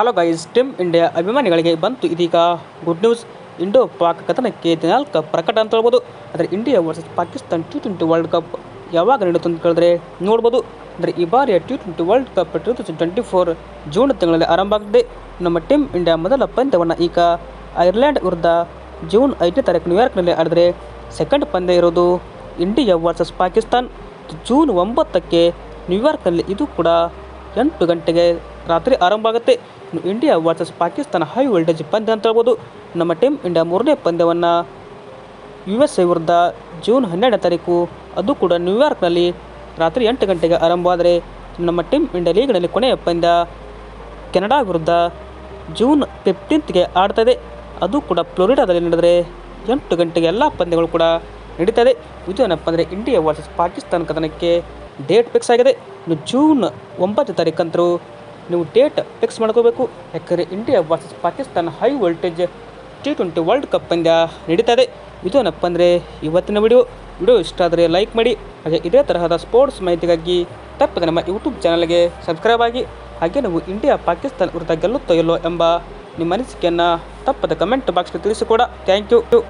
Hello guys team India ಅಭಿಮಾನಿಗಳಿಗೆ ಬಂತು ಇದೀಗ ಗುಡ್ ನ್ಯೂಸ್ ಇಂಡೋ ಪಾಕ್ ಕಥನಕ್ಕೆ ದಿನಾಲ್ಕ ಪ್ರಕಟ ಅಂತ ಹೇಳ್ಬೋದು. ಅಂದರೆ India versus Pakistan T twenty world cup ಯಾವಾಗ ನಡೆಯುತ್ತೆ ಅಂತ ಕೇಳಿದ್ರೆ ನೋಡ್ಬೋದು. ಅಂದರೆ ಈ ಬಾರಿಯ T twenty world cup two thousand twenty four June ತಿಂಗಳಲ್ಲಿ ಆರಂಭ ಆಗಿದೆ. ನಮ್ಮ ಟೀಮ್ ಇಂಡಿಯಾ ಮೊದಲ ಪಂದ್ಯವನ್ನು ಈಗ ಐರ್ಲೆಂಡ್ ವಿರುದ್ಧ ಜೂನ್ ಐದನೇ ತಾರೀಕು ನ್ಯೂಯಾರ್ಕ್ನಲ್ಲಿ ಆಡಿದ್ರೆ ಸೆಕೆಂಡ್ ಪಂದ್ಯ ಇರೋದು ಇಂಡಿಯಾ ವರ್ಸಸ್ ಪಾಕಿಸ್ತಾನ್. ಜೂನ್ ಒಂಬತ್ತಕ್ಕೆ ನ್ಯೂಯಾರ್ಕ್ನಲ್ಲಿ ಇದು ಕೂಡ ಎಂಟು ಗಂಟೆಗೆ ರಾತ್ರಿ ಆರಂಭ ಆಗುತ್ತೆ. India versus Pakistan high voltage ಪಂದ್ಯ ಅಂತ ಹೇಳ್ಬೋದು. ನಮ್ಮ ಟೀಮ್ ಇಂಡಿಯಾ ಮೂರನೇ ಪಂದ್ಯವನ್ನು ಯು ಎಸ್ ಎ ವಿರುದ್ಧ ಜೂನ್ ಹನ್ನೆರಡನೇ ತಾರೀಕು, ಅದು ಕೂಡ ನ್ಯೂಯಾರ್ಕ್ನಲ್ಲಿ ರಾತ್ರಿ ಎಂಟು ಗಂಟೆಗೆ ಆರಂಭ ಆದರೆ ನಮ್ಮ ಟೀಮ್ ಇಂಡಿಯಾ ಲೀಗ್ನಲ್ಲಿ ಕೊನೆಯ ಪಂದ್ಯ ಕೆನಡಾ ವಿರುದ್ಧ ಜೂನ್ ಫಿಫ್ಟೀನ್ತ್ಗೆ ಆಡ್ತದೆ ಅದು ಕೂಡ ಫ್ಲೋರಿಡಾದಲ್ಲಿ ನಡೆದರೆ ಎಂಟು ಗಂಟೆಗೆ ಎಲ್ಲ ಪಂದ್ಯಗಳು ಕೂಡ ನಡೀತದೆ ಇದು. ಏನಪ್ಪ ಅಂದರೆ ಇಂಡಿಯಾ ವರ್ಸಸ್ ಪಾಕಿಸ್ತಾನ ಕದನಕ್ಕೆ ಡೇಟ್ ಫಿಕ್ಸ್ ಆಗಿದೆ. ಇನ್ನು ಜೂನ್ ಒಂಬತ್ತು ತಾರೀಕಂತರೂ ನೀವು ಡೇಟ್ ಫಿಕ್ಸ್ ಮಾಡ್ಕೋಬೇಕು. ಯಾಕಂದರೆ India versus Pakistan high voltage T twenty world cup ಪಂದ್ಯ ನಡೀತದೆ. ಇದು ಏನಪ್ಪ ಅಂದರೆ ಇವತ್ತಿನ ವಿಡಿಯೋ ವಿಡಿಯೋ ಇಷ್ಟ ಆದರೆ ಲೈಕ್ ಮಾಡಿ. ಹಾಗೆ ಇದೇ ತರಹದ ಸ್ಪೋರ್ಟ್ಸ್ ಮಾಹಿತಿಗಾಗಿ ತಪ್ಪದೆ ನಮ್ಮ ಯೂಟ್ಯೂಬ್ ಚಾನಲ್ಗೆ ಸಬ್ಸ್ಕ್ರೈಬ್ ಆಗಿ. ಹಾಗೆ ನೀವು ಇಂಡಿಯಾ ಪಾಕಿಸ್ತಾನ ವಿರುದ್ಧ ಗೆಲ್ಲುತ್ತೋ ಇಲ್ಲೋ ಎಂಬ ನಿಮ್ಮ ಅನಿಸಿಕೆಯನ್ನು ತಪ್ಪದ ಕಮೆಂಟ್ ಬಾಕ್ಸ್ಗೆ ತಿಳಿಸಿಕೊಡ. Thank you